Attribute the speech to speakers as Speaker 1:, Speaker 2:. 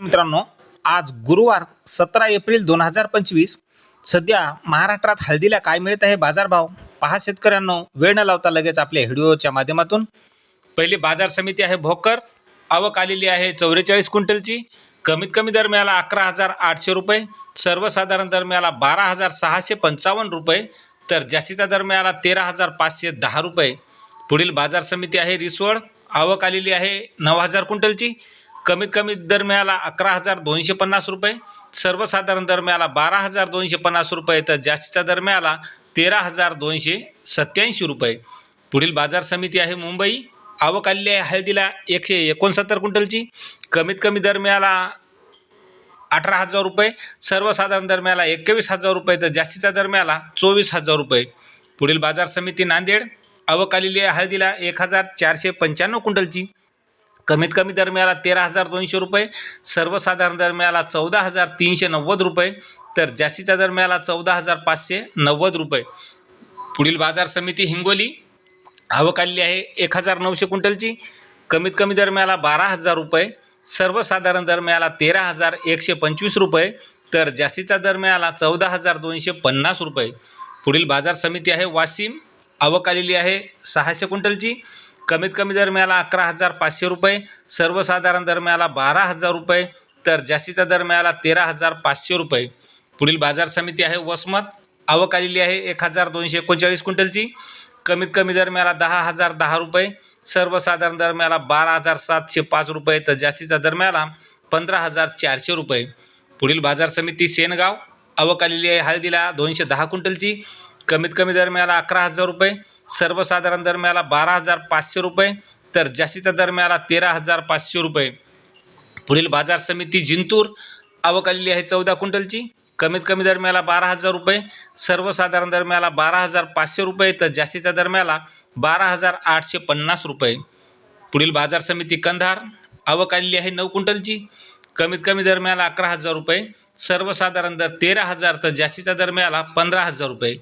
Speaker 1: मित्रांनो आज गुरुवार सतरा एप्रिल दोन हजार पंचवीस सध्या महाराष्ट्रात हळदीला काय मिळत आहे बाजारभाव पहा शेतकऱ्यांनो वेळ न लावता लगेच आपल्या व्हिडिओच्या माध्यमातून. पहिली बाजार समिती आहे भोकर आवक आलेली आहे चौवेचाळीस क्विंटलची. कमीत कमी दर मिळाला अकरा हजार आठशे रुपये सर्वसाधारण दर मिळाला बारा हजार सहाशे पंचावन्न रुपये तर जास्तीचा दर मिळाला तेरा हजार पाचशे दहा रुपये. पुढील बाजार समिती आहे रिसवड आवक आलेली आहे नऊ हजार क्विंटलची. कमीत कमी दर मिळाला अकरा हजार दोनशे पन्नास रुपये. सर्वसाधारण दर मिळाला बारा हजार दोनशे पन्नास रुपये. तर जास्तीचा दर मिळाला तेरा हजार दोनशे सत्याऐंशी रुपये. पुढील बाजार समिती आहे मुंबई. आवक आलेली आहे हळदीला एकशे एकोणसत्तर क्विंटलची. कमीत कमी दर मिळाला अठरा हजार रुपये. सर्वसाधारण दर मिळाला एकवीस हजार रुपये. तर जास्तीचा दर मिळाला चोवीस हजार रुपये. पुढील बाजार समिती नांदेड. आवक आलेली आहे हळदीला एक हजार चारशे पंच्याण्णव क्विंटलची. कमीत कमी दर मिळाला तेरा हजार दोनशे रुपये सर्वसाधारण दर मिळाला चौदा हजार तीनशे नव्वद रुपये तर जास्तीचा दर मिळाला चौदा हजार पाचशे नव्वद रुपये. पुढील बाजार समिती हिंगोली आवक आलेली आहे एक हजार नऊशे क्विंटलची. कमीत कमी दर मिळाला बारा हजार रुपये सर्वसाधारण दर मिळाला तेरा हजार एकशे पंचवीस रुपये तर जास्तीचा दर मिळाला चौदा हजार दोनशे पन्नास रुपये. पुढील बाजार समिती आहे वाशिम आवक आलेली आहे सहाशे क्विंटलची. कमीत कमी दर मिळाला अकरा हजार पाचशे रुपये सर्वसाधारण दर मिळाला बारा हजार रुपये तर जास्तीचा दर मिळाला तेरा हजार पाचशे रुपये. पुढील बाजार समिती आहे वसमत आवक आलेली आहे एक हजार दोनशे एकोणचाळीस क्विंटलची. कमीत कमी दर मिळाला दहा हजार दहा रुपये सर्वसाधारण दर मिळाला बारा हजार सातशे पाच रुपये तर जास्तीचा दर मिळाला पंधरा हजार चारशे रुपये. पुढील बाजार समिती सेनगाव आवक आलेली आहे हळदीला दोनशे दहा क्विंटलची. कमीत कमी दर मिळाला अकरा हजार रुपये सर्वसाधारण दर मिळाला बारा हजार पाचशे रुपये तर जास्तीचा दर मिळाला तेरा हजार पाचशे रुपये. पुढील बाजार समिती जिंतूर आवक आलेली आहे चौदा क्विंटलची. कमीत कमी दर मिळाला बारा हजार रुपये सर्वसाधारण दर मिळाला बारा हजार पाचशे रुपये तर जास्तीचा दर मिळाला बारा हजार आठशे पन्नास रुपये. पुढील बाजार समिती कंधार आवक आलेली आहे नऊ क्विंटलची. कमीत कमी दर मिळाला अकरा हजार रुपये सर्वसाधारण दर तेरा हजार तर जास्तीचा दर मिळाला पंधरा हजार रुपये.